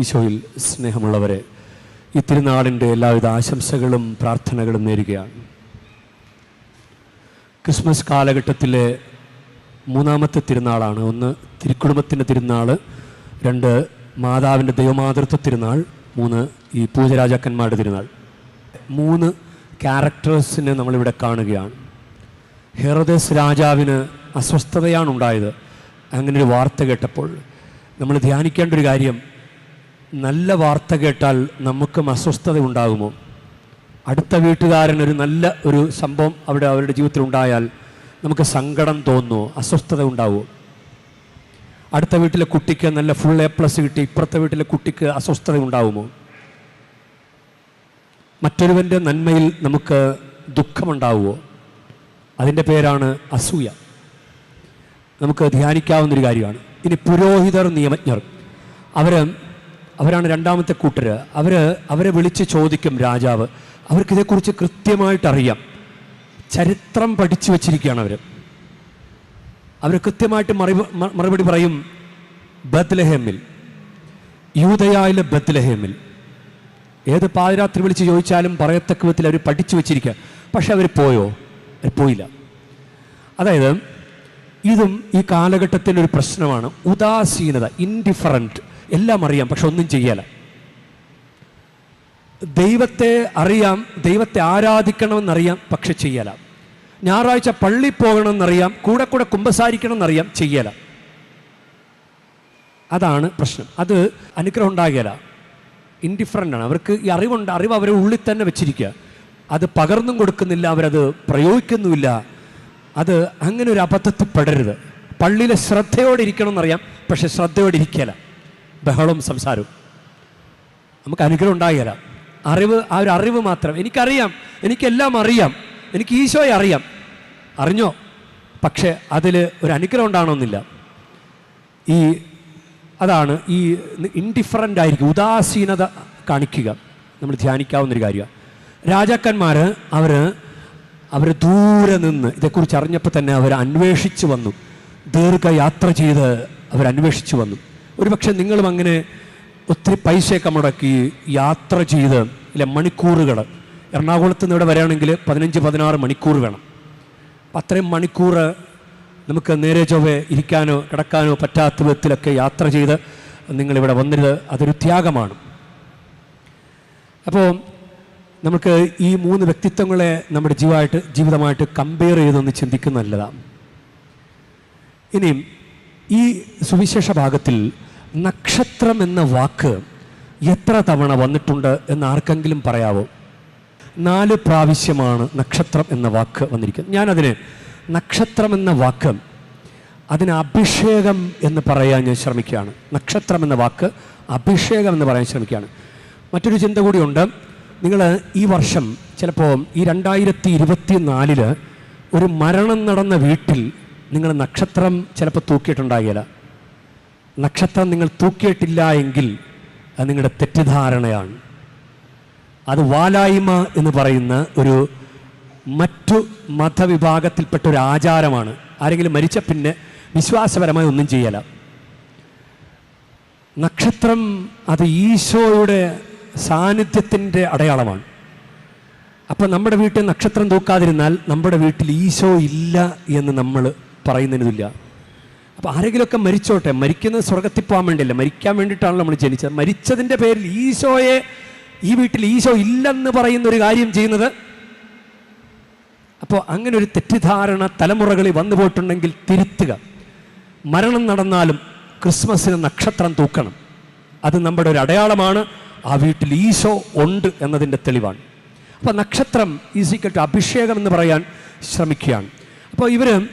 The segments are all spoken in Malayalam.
ഈശോയിൽ സ്നേഹമുള്ളവരെ ഈ തിരുനാളിന്റെ എല്ലാവിധ ആശംസകളും പ്രാർത്ഥനകളും നേരുകയാണ്. ക്രിസ്മസ് കാലഘട്ടത്തിലെ മൂന്നാമത്തെ തിരുനാളാണ്. ഒന്ന് തിരുക്കുടുംബത്തിന്റെ തിരുനാൾ രണ്ട് മാതാവിന്റെ ദൈവമാതൃത്വ തിരുനാൾ മൂന്ന് ഈ പൂജരാജാക്കന്മാരുടെ തിരുനാൾ. മൂന്ന് ക്യാരക്ടേഴ്സിനെ നമ്മളിവിടെ കാണുകയാണ്. ഹെറോദേസ് രാജാവിന് അങ്ങനെ ഒരു വാർത്ത കേട്ടപ്പോൾ നമ്മൾ ധ്യാനിക്കേണ്ട ഒരു കാര്യം നല്ല വാർത്ത കേട്ടാൽ നമുക്കും അസ്വസ്ഥത ഉണ്ടാകുമോ? അടുത്ത വീട്ടുകാരൻ ഒരു നല്ല ഒരു സംഭവം അവിടെ അവരുടെ ജീവിതത്തിൽ ഉണ്ടായാൽ നമുക്ക് സങ്കടം തോന്നുമോ? അസ്വസ്ഥത ഉണ്ടാവുമോ? അടുത്ത വീട്ടിലെ കുട്ടിക്ക് നല്ല ഫുൾ എ പ്ലസ് കിട്ടി ഇപ്പുറത്തെ വീട്ടിലെ കുട്ടിക്ക് അസ്വസ്ഥത ഉണ്ടാവുമോ? മറ്റൊരുവന്റെ നന്മയിൽ നമുക്ക് ദുഃഖമുണ്ടാവുമോ? അതിന്റെ പേരാണ് അസൂയ. നമുക്ക് ധ്യാനിക്കാവുന്നൊരു കാര്യമാണ്. ഇനി പുരോഹിതർ നിയമജ്ഞർ അവർ അവരാണ് രണ്ടാമത്തെ കൂട്ടർ അവർ അവരെ വിളിച്ച് ചോദിക്കും രാജാവ്. അവർക്കിതേക്കുറിച്ച് കൃത്യമായിട്ട് അറിയാം ചരിത്രം പഠിച്ചു വച്ചിരിക്കുകയാണ് അവർ അവർ കൃത്യമായിട്ട് മറി മറുപടി പറയും ബത്ലഹേമിൽ യൂതയായിലെ ബത്ലഹേമിൽ ഏത് പാതിരാത്രി വിളിച്ച് ചോദിച്ചാലും പറയത്തക്ക വിധത്തിൽ അവർ പഠിച്ചു വെച്ചിരിക്കുക പക്ഷെ അവർ പോയോ? അവർ പോയില്ല. അതായത് ഇതും ഈ കാലഘട്ടത്തിന്റെ ഒരു പ്രശ്നമാണ്. ഉദാസീനത ഇൻഡിഫറന്റ് എല്ലാം അറിയാം പക്ഷെ ഒന്നും ചെയ്യല. ദൈവത്തെ അറിയാം ദൈവത്തെ ആരാധിക്കണമെന്നറിയാം പക്ഷെ ചെയ്യല. ഞായറാഴ്ച പള്ളി പോകണമെന്നറിയാം കൂടെ കൂടെ കുമ്പസാരിക്കണമെന്നറിയാം ചെയ്യല. അതാണ് പ്രശ്നം. അത് അനുഗ്രഹം ഉണ്ടാകില്ല ഇൻഡിഫറന്റ് ആണ്. അവർക്ക് ഈ അറിവുണ്ട് അറിവ് അവരെ ഉള്ളിൽ തന്നെ വെച്ചിരിക്കുക. അത് പകർന്നും കൊടുക്കുന്നില്ല അവരത് പ്രയോഗിക്കുന്നുമില്ല. അത് അങ്ങനെ ഒരു അബദ്ധത്തിൽ പെടരുത്. പള്ളിയിലെ ശ്രദ്ധയോടെ ഇരിക്കണം എന്നറിയാം പക്ഷെ ശ്രദ്ധയോടെ ഇരിക്കല. ബഹളവും സംസാരവും. നമുക്ക് അനുഗ്രഹം ഉണ്ടാകില്ല അറിവ് ആ ഒരു അറിവ് മാത്രം. എനിക്കറിയാം. എനിക്കെല്ലാം അറിയാം. എനിക്ക് ഈശോയെ അറിയാം. അറിഞ്ഞോ? പക്ഷേ അതിൽ ഒരു അനുഗ്രഹം ഉണ്ടാകണമെന്നില്ല ഈ അതാണ് ഈ ഇൻഡിഫറന്റ് ആയിരിക്കും. ഉദാസീനത കാണിക്കുക. നമ്മൾ ധ്യാനിക്കാവുന്നൊരു കാര്യമാണ്. രാജാക്കന്മാർ അവർ അവർ ദൂരെ നിന്ന് ഇതേക്കുറിച്ച് അറിഞ്ഞപ്പോൾ തന്നെ അവർ അന്വേഷിച്ചു വന്നു. ദീർഘയാത്ര ചെയ്ത് അവർ അന്വേഷിച്ച് വന്നു. ഒരുപക്ഷെ നിങ്ങളും അങ്ങനെ ഒത്തിരി പൈസയൊക്കെ മുടക്കി യാത്ര ചെയ്ത് ഇല്ല മണിക്കൂറുകൾ. എറണാകുളത്ത് നിന്ന് ഇവിടെ വരികയാണെങ്കിൽ പതിനഞ്ച് പതിനാറ് മണിക്കൂർ വേണം. അത്രയും മണിക്കൂർ നമുക്ക് നേരെ ചൊവ്വേ ഇരിക്കാനോ കിടക്കാനോ പറ്റാത്ത വിധത്തിലൊക്കെ യാത്ര ചെയ്ത് നിങ്ങളിവിടെ വന്നത് അതൊരു ത്യാഗമാണ്. അപ്പോൾ നമുക്ക് ഈ മൂന്ന് വ്യക്തിത്വങ്ങളെ നമ്മുടെ ജീവമായിട്ട് ജീവിതമായിട്ട് കമ്പയർ ചെയ്തൊന്ന് ചിന്തിക്കുന്ന നല്ലതാണ്. ഇനിയും ഈ സുവിശേഷ ഭാഗത്തിൽ നക്ഷത്രം എന്ന വാക്ക് എത്ര തവണ വന്നിട്ടുണ്ട് എന്ന് ആർക്കെങ്കിലും പറയാവോ? നാല് പ്രാവശ്യമാണ് നക്ഷത്രം എന്ന വാക്ക് വന്നിരിക്കുന്നത്. ഞാനതിന് നക്ഷത്രം എന്ന വാക്ക് അതിന് അഭിഷേകം എന്ന് പറയാൻ ഞാൻ ശ്രമിക്കുകയാണ്. നക്ഷത്രം എന്ന വാക്ക് അഭിഷേകം എന്ന് പറയാൻ ശ്രമിക്കുകയാണ്. മറ്റൊരു ചിന്ത കൂടിയുണ്ട്. നിങ്ങൾ ഈ വർഷം ചിലപ്പോൾ ഈ രണ്ടായിരത്തി ഇരുപത്തി നാലിൽ ഒരു മരണം നടന്ന വീട്ടിൽ നിങ്ങൾ നക്ഷത്രം ചിലപ്പോൾ തൂക്കിയിട്ടുണ്ടാകില്ല. നക്ഷത്രം നിങ്ങൾ തൂക്കിയിട്ടില്ല എങ്കിൽ അത് നിങ്ങളുടെ തെറ്റിദ്ധാരണയാണ്. അത് വാലായ്മ എന്ന് പറയുന്ന ഒരു മറ്റു മതവിഭാഗത്തിൽപ്പെട്ട ഒരു ആചാരമാണ്. ആരെങ്കിലും മരിച്ച പിന്നെ വിശ്വാസപരമായി ഒന്നും ചെയ്യല. നക്ഷത്രം അത് ഈശോയുടെ സാന്നിധ്യത്തിന്റെ അടയാളമാണ്. അപ്പം നമ്മുടെ വീട്ടിൽ നക്ഷത്രം തൂക്കാതിരുന്നാൽ നമ്മുടെ വീട്ടിൽ ഈശോ ഇല്ല എന്ന് നമ്മൾ പറയുന്നതിനില്ല അപ്പോൾ ആരെങ്കിലുമൊക്കെ മരിച്ചോട്ടെ? മരിക്കുന്നത് സ്വർഗത്തിൽ പോകാൻ വേണ്ടിയല്ല. മരിക്കാൻ വേണ്ടിയിട്ടാണല്ലോ നമ്മൾ ജനിച്ചത്. മരിച്ചതിന്റെ പേരിൽ ഈശോയെ ഈ വീട്ടിൽ ഈശോ ഇല്ലെന്ന് പറയുന്ന ഒരു കാര്യം ചെയ്യുന്നത്? അപ്പോൾ അങ്ങനെ ഒരു തെറ്റിദ്ധാരണ തലമുറകളിൽ വന്നു പോയിട്ടുണ്ടെങ്കിൽ തിരുത്തുക. മരണം നടന്നാലും ക്രിസ്മസിന് നക്ഷത്രം തൂക്കണം. അത് നമ്മുടെ ഒരു അടയാളമാണ്. ആ വീട്ടിൽ ഈശോ ഉണ്ട് എന്നതിന്റെ തെളിവാണ്. അപ്പോൾ നക്ഷത്രം ഈസിക്കൽ അഭിഷേകം എന്ന് പറയാൻ ശ്രമിക്കുകയാണ്. അപ്പോൾ ഇവർ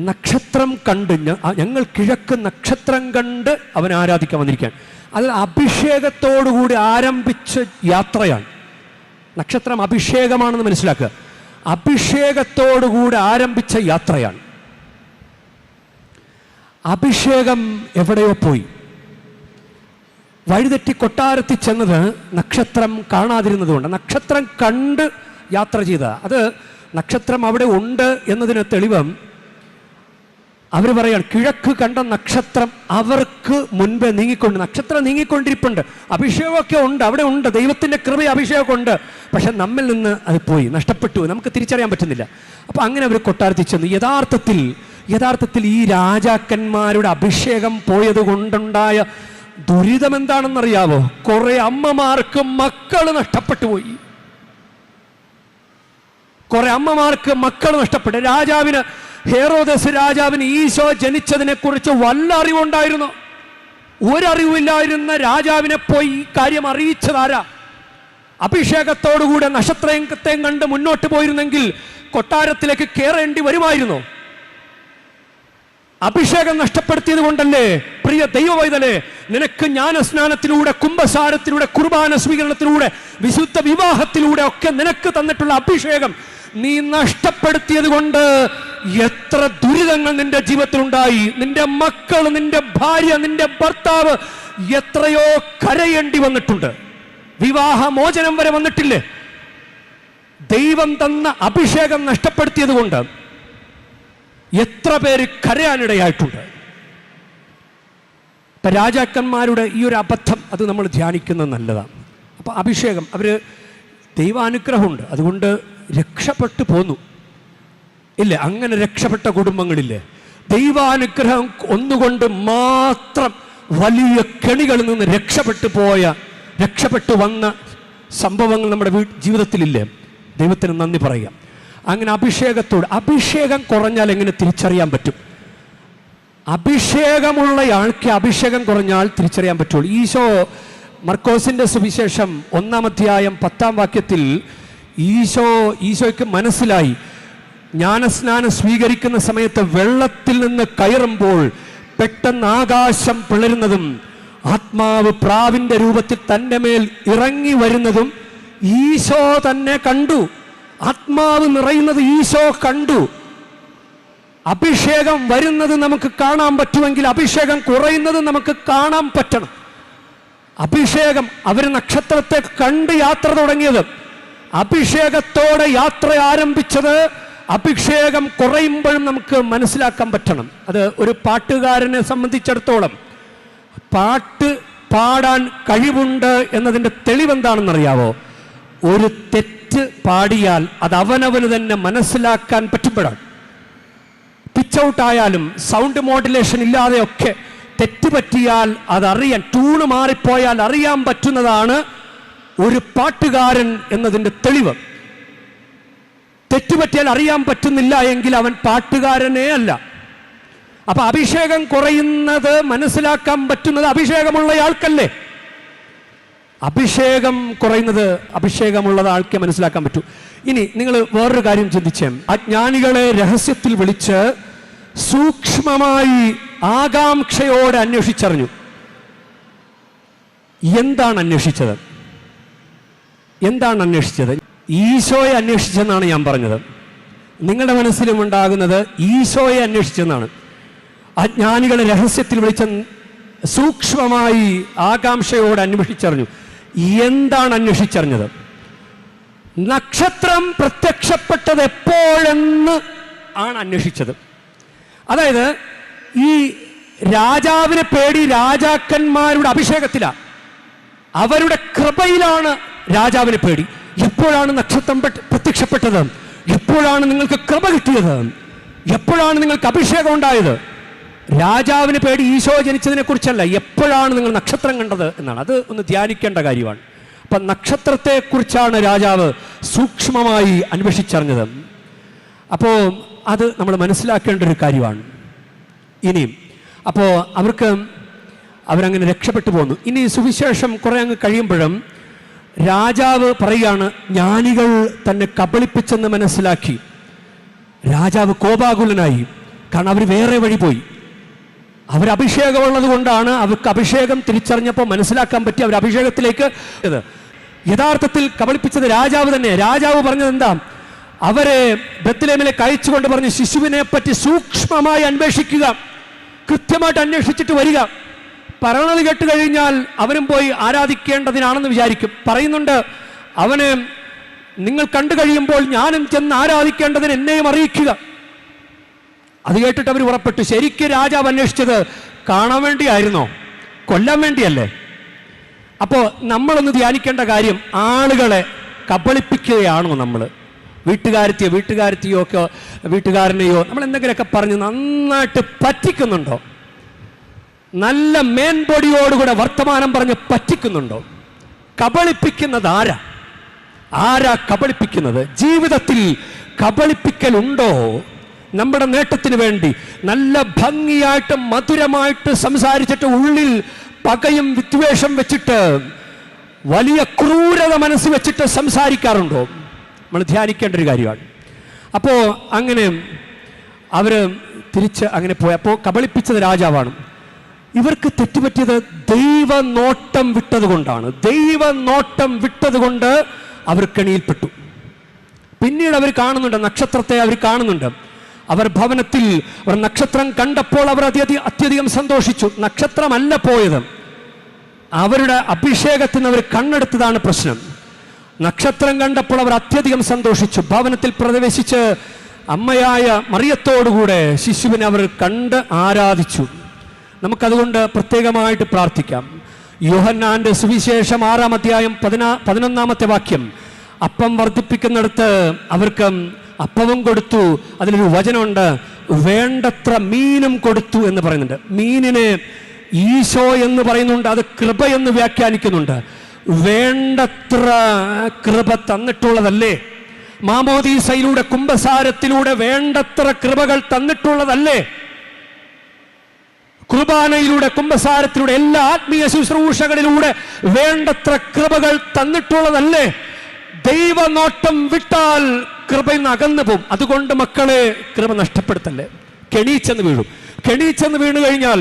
നക്ഷത്രം കണ്ട് ഞങ്ങൾ കിഴക്ക് നക്ഷത്രം കണ്ട് അവൻ ആരാധിക്കാൻ വന്നിരിക്കുകയാണ്. അതിൽ അഭിഷേകത്തോടുകൂടി ആരംഭിച്ച യാത്രയാണ്. നക്ഷത്രം അഭിഷേകമാണെന്ന് മനസ്സിലാക്കുക. അഭിഷേകത്തോടുകൂടി ആരംഭിച്ച യാത്രയാണ്. അഭിഷേകം എവിടെയോ പോയി. വഴിതെറ്റി കൊട്ടാരത്തിൽ ചെന്നത് നക്ഷത്രം കാണാതിരുന്നതുകൊണ്ട് നക്ഷത്രം കണ്ട് യാത്ര ചെയ്ത. അത് നക്ഷത്രം അവിടെ ഉണ്ട് എന്നതിന് തെളിവ് അവർ പറയാണ് കിഴക്ക് കണ്ട നക്ഷത്രം അവർക്ക് മുൻപേ നീങ്ങിക്കൊണ്ട് നക്ഷത്രം നീങ്ങിക്കൊണ്ടിരിപ്പുണ്ട്. അഭിഷേകമൊക്കെ ഉണ്ട് അവിടെ ഉണ്ട്. ദൈവത്തിന്റെ കൃപ അഭിഷേകമൊക്കെ ഉണ്ട്. പക്ഷെ നമ്മിൽ നിന്ന് അത് പോയി നഷ്ടപ്പെട്ടു. നമുക്ക് തിരിച്ചറിയാൻ പറ്റുന്നില്ല. അപ്പം അങ്ങനെ അവർ കൊട്ടാരത്തിൽ ചെന്നു യഥാർത്ഥത്തിൽ യഥാർത്ഥത്തിൽ ഈ രാജാക്കന്മാരുടെ അഭിഷേകം പോയത് കൊണ്ടുണ്ടായ ദുരിതം എന്താണെന്നറിയാവോ? കുറേ അമ്മമാർക്ക് മക്കൾ നഷ്ടപ്പെട്ടു പോയി. കുറെ അമ്മമാർക്ക് മക്കൾ നഷ്ടപ്പെട്ടു. രാജാവിന് ഹേറോദസ് രാജാവിന് ഈശോ ജനിച്ചതിനെ കുറിച്ച് വല്ല അറിവുണ്ടായിരുന്നു ഒരറിവില്ലായിരുന്ന രാജാവിനെ പോയി ഈ കാര്യം അറിയിച്ചതാരാ? അഭിഷേകത്തോടുകൂടെ നക്ഷത്രത്തെയും കണ്ട് മുന്നോട്ട് പോയിരുന്നെങ്കിൽ കൊട്ടാരത്തിലേക്ക് കയറേണ്ടി വരുമായിരുന്നു. അഭിഷേകം നഷ്ടപ്പെടുത്തിയത് കൊണ്ടല്ലേ? പ്രിയ ദൈവവൈതലേ നിനക്ക് ജ്ഞാനസ്നാനത്തിലൂടെ കുംഭസാരത്തിലൂടെ കുർബാന സ്വീകരണത്തിലൂടെ വിശുദ്ധ വിവാഹത്തിലൂടെ ഒക്കെ നിനക്ക് തന്നിട്ടുള്ള അഭിഷേകം നീ നഷ്ടപ്പെടുത്തിയത് കൊണ്ട് എത്ര ദുരിതങ്ങൾ നിന്റെ ജീവിതത്തിൽ ഉണ്ടായി നിന്റെ മക്കൾ നിന്റെ ഭാര്യ നിന്റെ ഭർത്താവ് എത്രയോ കരയേണ്ടി വന്നിട്ടുണ്ട്. വിവാഹമോചനം വരെ വന്നിട്ടില്ലേ? ദൈവം തന്ന അഭിഷേകം നഷ്ടപ്പെടുത്തിയത് കൊണ്ട് എത്ര പേര് കരയാനിടയായിട്ടുണ്ട്. ഇപ്പൊ രാജാക്കന്മാരുടെ ഈ ഒരു അബദ്ധം അത് നമ്മൾ ധ്യാനിക്കുന്നത് നല്ലതാണ്. അപ്പൊ അഭിഷേകം അവർ ദൈവാനുഗ്രഹമുണ്ട്. അതുകൊണ്ട് രക്ഷപ്പെട്ടു പോന്നു. ഇല്ലേ? അങ്ങനെ രക്ഷപ്പെട്ട കുടുംബങ്ങളില്ലേ? ദൈവാനുഗ്രഹം ഒന്നുകൊണ്ട് മാത്രം വലിയ കെണികളിൽ നിന്ന് രക്ഷപ്പെട്ടു പോയ രക്ഷപ്പെട്ടു വന്ന സംഭവങ്ങൾ നമ്മുടെ ജീവിതത്തിലില്ലേ? ദൈവത്തിന് നന്ദി പറയാം അങ്ങനെ അഭിഷേകത്തോട് അഭിഷേകം കുറഞ്ഞാൽ എങ്ങനെ തിരിച്ചറിയാൻ പറ്റും? അഭിഷേകമുള്ളയാൾക്ക് അഭിഷേകം കുറഞ്ഞാൽ തിരിച്ചറിയാൻ പറ്റുള്ളൂ. ഈശോ മർക്കോസിന്റെ സുവിശേഷം ഒന്നാം അധ്യായം പത്താം വാക്യത്തിൽ ഈശോ ഈശോയ്ക്ക് മനസ്സിലായി. ജ്ഞാനസ്നാനം സ്വീകരിക്കുന്ന സമയത്ത് വെള്ളത്തിൽ നിന്ന് കയറുമ്പോൾ പെട്ടെന്ന് ആകാശം പിളരുന്നതും ആത്മാവ് പ്രാവിന്റെ രൂപത്തിൽ തന്റെ മേൽ ഇറങ്ങി വരുന്നതും ഈശോ തന്നെ കണ്ടു. ആത്മാവ് നിറയുന്നത് ഈശോ കണ്ടു. അഭിഷേകം വരുന്നത് നമുക്ക് കാണാൻ പറ്റുമെങ്കിൽ അഭിഷേകം കുറയുന്നത് നമുക്ക് കാണാൻ പറ്റണം. അഭിഷേകം അവർ നക്ഷത്രത്തെ കണ്ട് യാത്ര തുടങ്ങിയത്. അഭിഷേകത്തോടെ യാത്ര ആരംഭിച്ചത് അഭിഷേകം കുറയുമ്പോഴും നമുക്ക് മനസ്സിലാക്കാൻ പറ്റണം. അത് ഒരു പാട്ടുകാരനെ സംബന്ധിച്ചിടത്തോളം പാട്ട് പാടാൻ കഴിവുണ്ട് എന്നതിന്റെ തെളിവെന്താണെന്നറിയാവോ? ഒരു തെറ്റ് പാടിയാൽ അത് അവനവന് തന്നെ മനസ്സിലാക്കാൻ പറ്റുമ്പോഴാണ്. പിച്ച് ഔട്ട് ആയാലും സൗണ്ട് മോഡുലേഷൻ ഇല്ലാതെയൊക്കെ തെറ്റ് പറ്റിയാൽ അതറിയാൻ ട്യൂണ് മാറിപ്പോയാൽ അറിയാൻ പറ്റുന്നതാണ് ഒരു പാട്ടുകാരൻ എന്നതിന്റെ തെളിവ്. തെറ്റുപറ്റിയാൽ അറിയാൻ പറ്റുന്നില്ല എങ്കിൽ അവൻ പാട്ടുകാരനേ അല്ല. അപ്പൊ അഭിഷേകം കുറയുന്നത് മനസ്സിലാക്കാൻ പറ്റുന്നത് അഭിഷേകമുള്ള ആൾക്കല്ലേ? അഭിഷേകം കുറയുന്നത് അഭിഷേകമുള്ളത് ആൾക്കെ മനസ്സിലാക്കാൻ പറ്റൂ. ഇനി നിങ്ങൾ വേറൊരു കാര്യം ചിന്തിച്ചേ. അജ്ഞാനികളെ രഹസ്യത്തിൽ വിളിച്ച് സൂക്ഷ്മമായി ആകാംക്ഷയോടെ അന്വേഷിച്ചറിഞ്ഞു. എന്താണ് അന്വേഷിച്ചത്? എന്താണ് അന്വേഷിച്ചത്? ഈശോയെ അന്വേഷിച്ചെന്നാണ് ഞാൻ പറഞ്ഞത്. നിങ്ങളുടെ മനസ്സിലും ഉണ്ടാകുന്നത് ഈശോയെ അന്വേഷിച്ചെന്നാണ്. അജ്ഞാനികളെ രഹസ്യത്തിൽ വിളിച്ച സൂക്ഷ്മമായി ആകാംക്ഷയോട് അന്വേഷിച്ചറിഞ്ഞു. എന്താണ് അന്വേഷിച്ചറിഞ്ഞത്? നക്ഷത്രം പ്രത്യക്ഷപ്പെട്ടത് എപ്പോഴെന്ന് ആണ് അന്വേഷിച്ചത്. അതായത് ഈ രാജാവിനെ പേടി രാജാക്കന്മാരുടെ അഭിഷേകത്തിലാണ് അവരുടെ കൃപയിലാണ് രാജാവിനെ പേടി. എപ്പോഴാണ് നക്ഷത്രം പ്രത്യക്ഷപ്പെട്ടത്? എപ്പോഴാണ് നിങ്ങൾക്ക് കൃപ കിട്ടിയത്? എപ്പോഴാണ് നിങ്ങൾക്ക് അഭിഷേകം ഉണ്ടായത്? രാജാവിന് പേടി ഈശോ ജനിച്ചതിനെ കുറിച്ചല്ല എപ്പോഴാണ് നിങ്ങൾ നക്ഷത്രം കണ്ടത് എന്നാണ്. അത് ഒന്ന് ധ്യാനിക്കേണ്ട കാര്യമാണ്. അപ്പൊ നക്ഷത്രത്തെ കുറിച്ചാണ് രാജാവ് സൂക്ഷ്മമായി അന്വേഷിച്ചറിഞ്ഞത്. അപ്പോൾ അത് നമ്മൾ മനസ്സിലാക്കേണ്ട ഒരു കാര്യമാണ്. ഇനിയും അപ്പോൾ അവർക്ക് അവരങ്ങനെ രക്ഷപ്പെട്ടു പോന്നു. ഇനി സുവിശേഷം കുറെ അങ്ങ് കഴിയുമ്പോഴും രാജാവ് പറയുകയാണ് ജ്ഞാനികൾ തന്നെ കബളിപ്പിച്ചെന്ന് മനസ്സിലാക്കി. രാജാവ് കോപാകുലനായി. കാരണം അവർ വേറെ വഴി പോയി. അവർ അഭിഷേകമുള്ളത് കൊണ്ടാണ് അവർക്ക് അഭിഷേകം തിരിച്ചറിഞ്ഞപ്പോൾ മനസ്സിലാക്കാൻ പറ്റി അവർ അഭിഷേകത്തിലേക്ക് യഥാർത്ഥത്തിൽ കബളിപ്പിച്ചത് രാജാവ് തന്നെ രാജാവ് പറഞ്ഞത് എന്താ? അവരെ ബത്തിലേമിലേക്ക് അയച്ചുകൊണ്ട് പറഞ്ഞ് ശിശുവിനെ പറ്റി സൂക്ഷ്മമായി അന്വേഷിക്കുക. കൃത്യമായിട്ട് അന്വേഷിച്ചിട്ട് വരിക. പറയണത് കേട്ട് കഴിഞ്ഞാൽ അവനും പോയി ആരാധിക്കേണ്ടതിനാണെന്ന് വിചാരിക്കും. പറയുന്നുണ്ട് അവന് നിങ്ങൾ കണ്ടു കഴിയുമ്പോൾ ഞാനും ചെന്ന് ആരാധിക്കേണ്ടതിന് എന്നെയും അറിയിക്കുക. അത് കേട്ടിട്ട് അവർ ഉറപ്പെട്ടു. ശരിക്കും രാജാവ് അന്വേഷിച്ചത് കാണാൻ വേണ്ടിയായിരുന്നോ? കൊല്ലാൻ വേണ്ടിയല്ലേ? അപ്പോൾ നമ്മളൊന്ന് ധ്യാനിക്കേണ്ട കാര്യം ആളുകളെ കബളിപ്പിക്കുകയാണോ നമ്മൾ വീട്ടുകാരത്തെയോ വീട്ടുകാരത്തെയോ ഒക്കെ വീട്ടുകാരനെയോ നമ്മൾ എന്തെങ്കിലുമൊക്കെ പറഞ്ഞ് നന്നായിട്ട് പറ്റിക്കുന്നുണ്ടോ? നല്ല മേൻപൊടിയോടുകൂടെ വർത്തമാനം പറഞ്ഞ് പറ്റിക്കുന്നുണ്ടോ? കബളിപ്പിക്കുന്നത് ആരാ ആരാ കബളിപ്പിക്കുന്നത്? ജീവിതത്തിൽ കബളിപ്പിക്കലുണ്ടോ? നമ്മുടെ നേട്ടത്തിന് വേണ്ടി നല്ല ഭംഗിയായിട്ട് മധുരമായിട്ട് സംസാരിച്ചിട്ട് ഉള്ളിൽ പകയും വിദ്വേഷം വെച്ചിട്ട് വലിയ ക്രൂരത മനസ്സ് വെച്ചിട്ട് സംസാരിക്കാറുണ്ടോ? നമ്മൾ ധ്യാനിക്കേണ്ട ഒരു കാര്യമാണ്. അപ്പോൾ അങ്ങനെ അവർ തിരിച്ച് അങ്ങനെ പോയി. അപ്പോൾ കബളിപ്പിച്ചത് രാജാവാണ്. ഇവർക്ക് തെറ്റുപറ്റിയത് ദൈവനോട്ടം വിട്ടത് കൊണ്ടാണ് ദൈവനോട്ടം വിട്ടത് കൊണ്ട് അവർ കെണിയിൽപ്പെട്ടു പിന്നീട് അവർ കാണുന്നുണ്ട് നക്ഷത്രത്തെ അവർ കാണുന്നുണ്ട്. അവർ ഭവനത്തിൽ അവർ നക്ഷത്രം കണ്ടപ്പോൾ അവർ അത്യധികം അത്യധികം സന്തോഷിച്ചു. നക്ഷത്രമല്ല പോയത്. അവരുടെ അഭിഷേകത്തിന് അവർ കണ്ണെടുത്തതാണ് പ്രശ്നം. നക്ഷത്രം കണ്ടപ്പോൾ അവർ അത്യധികം സന്തോഷിച്ചു. ഭവനത്തിൽ പ്രവേശിച്ച് അമ്മയായ മറിയത്തോടുകൂടെ ശിശുവിനെ അവർ കണ്ട് ആരാധിച്ചു. നമുക്കതുകൊണ്ട് പ്രത്യേകമായിട്ട് പ്രാർത്ഥിക്കാം. യോഹന്നാന്റെ സുവിശേഷം ആറാം അധ്യായം പതിനാ പതിനൊന്നാമത്തെ വാക്യം. അപ്പം വർദ്ധിപ്പിക്കുന്നിടത്ത് അവർക്ക് അപ്പവും കൊടുത്തു. അതിലൊരു വചനമുണ്ട് വേണ്ടത്ര മീനും കൊടുത്തു എന്ന് പറയുന്നുണ്ട്. മീനിനെ ഈശോ എന്ന് പറയുന്നുണ്ട് അത് കൃപ എന്ന് വ്യാഖ്യാനിക്കുന്നുണ്ട്. വേണ്ടത്ര കൃപ തന്നിട്ടുള്ളതല്ലേ? മാമോദീസയിലൂടെ കുംഭസാരത്തിലൂടെ വേണ്ടത്ര കൃപകൾ തന്നിട്ടുള്ളതല്ലേ? കുർബാനയിലൂടെ കുംഭസാരത്തിലൂടെ എല്ലാ ആത്മീയ ശുശ്രൂഷകളിലൂടെ വേണ്ടത്ര കൃപകൾ തന്നിട്ടുള്ളതല്ലേ? ദൈവനോട്ടം വിട്ടാൽ കൃപയിൽ അകന്നു പോകും അതുകൊണ്ട് മക്കളെ കൃപ നഷ്ടപ്പെടുത്തല്ലേ? കെണീച്ചെന്ന് വീഴും. കെണീച്ചെന്ന് വീണു കഴിഞ്ഞാൽ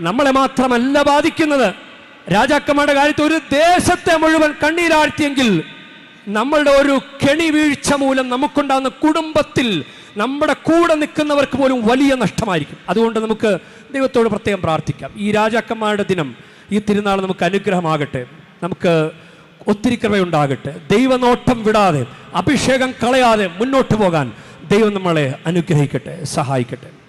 നമ്മളെ മാത്രമല്ല ബാധിക്കുന്നത്. രാജാക്കന്മാരുടെ കാര്യത്തിൽ ഒരു ദേശത്തെ മുഴുവൻ കണ്ണീരാഴ്ത്തിയെങ്കിൽ നമ്മളുടെ ഒരു കെണി വീഴ്ച മൂലം നമുക്കുണ്ടാകുന്ന കുടുംബത്തിൽ നമ്മുടെ കൂടെ നിൽക്കുന്നവർക്ക് പോലും വലിയ നഷ്ടമായിരിക്കും. അതുകൊണ്ട് നമുക്ക് ദൈവത്തോട് പ്രത്യേകം പ്രാർത്ഥിക്കാം. ഈ രാജാക്കന്മാരുടെ ദിനം ഈ തിരുനാൾ നമുക്ക് അനുഗ്രഹമാകട്ടെ. നമുക്ക് ഒത്തിരി കൃപയുണ്ടാകട്ടെ. ദൈവനോട്ടം വിടാതെ അഭിഷേകം കളയാതെ മുന്നോട്ട് പോകാൻ ദൈവം നമ്മളെ അനുഗ്രഹിക്കട്ടെ സഹായിക്കട്ടെ.